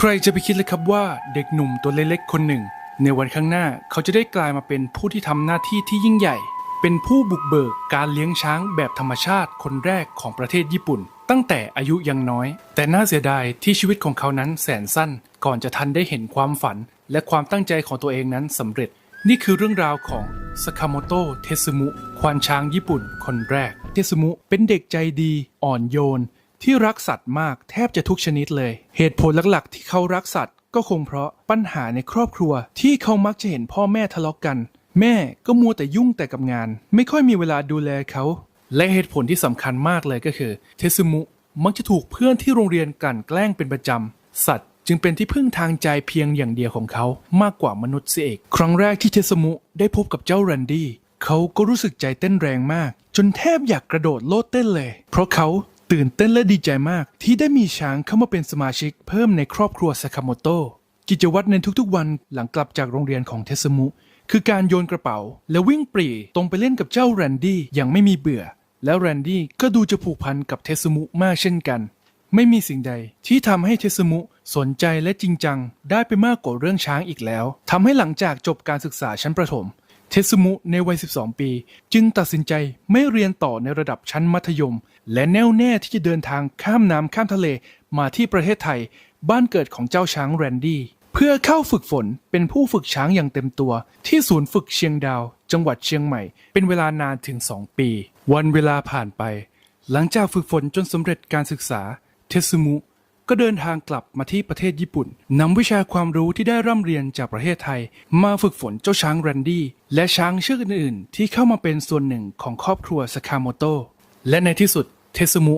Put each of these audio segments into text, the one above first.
ใครจะไปคิดเลยครับว่าเด็กหนุ่มตัวเล็กๆคนหนึ่ง ในวันข้างหน้าเขาจะได้กลายมาเป็นผู้ที่ทำหน้าที่ที่ยิ่งใหญ่ เป็นผู้บุกเบิกการเลี้ยงช้างแบบธรรมชาติคนแรกของประเทศญี่ปุ่น ตั้งแต่อายุยังน้อย แต่น่าเสียดายที่ชีวิตของเขานั้นแสนสั้น ก่อนจะทันได้เห็นความฝัน และความตั้งใจของตัวเองนั้นสำเร็จ นี่คือเรื่องราวของสคาโมโตะเทสึมุควานช้างญี่ปุ่น คนแรก เทสึมุเป็นเด็กใจดี อ่อนโยน ที่รักสัตว์มากแทบจะทุกชนิดเลย เหตุผลหลักๆ ที่เขารักสัตว์ ก็คงเพราะปัญหาในครอบครัว ที่เขามักจะเห็นพ่อแม่ทะเลาะกัน แม่ก็มัวแต่ยุ่งแต่กับงาน ไม่ค่อยมีเวลาดูแลเขา และเหตุผลที่สำคัญมากเลยก็คือ เทสึมุมักจะถูกเพื่อนที่โรงเรียนกลั่นแกล้งเป็นประจำสัตว์จึงเป็นที่พึ่งทางใจเพียงอย่างเดียวของเขามากกว่ามนุษย์เสียเอกครั้งแรกที่เทสมุได้พบกับเจ้าแรนดี้เขาก็รู้สึกใจเต้นแรงมาก จนแทบอยากกระโดดโลดเต้นเลย เพราะเขา ตื่นเต้นและดีใจมากที่ได้มีช้างเข้ามาเป็นสมาชิกเพิ่มในครอบครัวซากาโมโตะกิจวัตรในทุกๆวันหลังกลับจากโรงเรียนของเทสมุ คือการโยนกระเป๋า และวิ่งปรีตรงไปเล่นกับเจ้าแรนดี้อย่างไม่มีเบื่อ แล้วแรนดี้ก็ดูจะผูกพันกับเทสมุมากเช่นกัน ไม่มีสิ่งใดที่ทำให้เทสมุสนใจและจริงจัง ได้ไปมากกว่าเรื่องช้างอีกแล้วทำให้หลังจากจบการศึกษาชั้นประถม เทสุมุในวัย 12 ปี จึงตัดสินใจไม่เรียนต่อในระดับชั้นมัธยม และแน่วแน่ที่จะเดินทางข้ามน้ำข้ามทะเลมาที่ประเทศไทย บ้านเกิดของเจ้าช้างแรนดี้เพื่อเข้าฝึกฝนเป็นผู้ฝึกช้างอย่างเต็มตัว ที่ศูนย์ฝึกเชียงดาว จังหวัดเชียงใหม่ เป็นเวลานานถึง 2 ปี วันเวลาผ่านไป หลังจากฝึกฝนจนสำเร็จการศึกษา เทสึมุ ก็เดินทางกลับมาที่ประเทศญี่ปุ่นนำวิชาความรู้ที่ได้ร่ำเรียนจากประเทศไทย มาฝึกฝนเจ้าช้างแรนดี้และช้างเชือกอื่นๆ ที่เข้ามาเป็นส่วนหนึ่งของครอบครัวสคาโมโตะและในที่สุดเทสมุ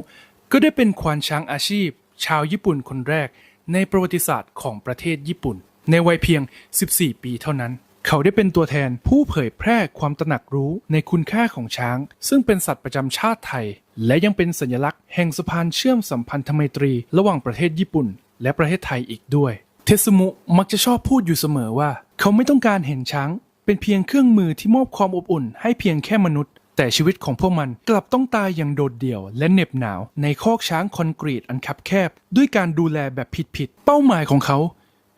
ก็ได้เป็นควานช้างอาชีพ ชาวญี่ปุ่นคนแรก ในประวัติศาสตร์ของประเทศญี่ปุ่น ในวัยเพียง 14 ปีเท่านั้นเขาได้เป็นตัวแทนผู้เผยแพร่ความตระหนักรู้ในคุณค่าของช้าง ซึ่งเป็นสัตว์ประจำชาติไทย และยังเป็นสัญลักษณ์แห่งสะพานเชื่อมสัมพันธไมตรี ระหว่างประเทศญี่ปุ่น และประเทศไทยอีกด้วย เทสมุมักจะชอบพูดอยู่เสมอว่า เขาไม่ต้องการเห็นช้าง เป็นเพียงเครื่องมือที่มอบความอบอุ่น ให้เพียงแค่มนุษย์ แต่ชีวิตของพวกมันกลับต้องตายอย่างโดดเดี่ยวและเหน็บหนาว ในคอกช้างคอนกรีตอันคับแคบ ด้วยการดูแลแบบผิดๆเป้าหมายของเขา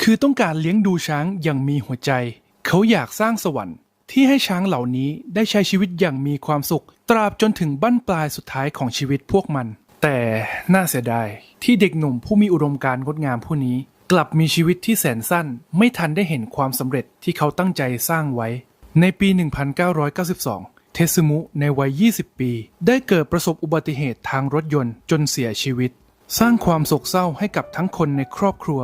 คือต้องการเลี้ยงดูช้างอย่างมีหัวใจ เขาอยากสร้างสวรรค์ ที่ให้ช้างเหล่านี้ได้ใช้ชีวิตอย่างมีความสุข ตราบจนถึงบั้นปลายสุดท้ายของชีวิตพวกมัน แต่น่าเสียดายที่เด็กหนุ่มผู้มีอุดมการณ์งดงามผู้นี้ กลับมีชีวิตที่แสนสั้น ไม่ทันได้เห็นความสำเร็จที่เขาตั้งใจสร้างไว้ ในปี 1992 เทสึมุในวัย 20 ปี ได้เกิดประสบอุบัติเหตุทางรถยนต์จนเสียชีวิต สร้างความโศกเศร้าให้กับทั้งคนในครอบครัว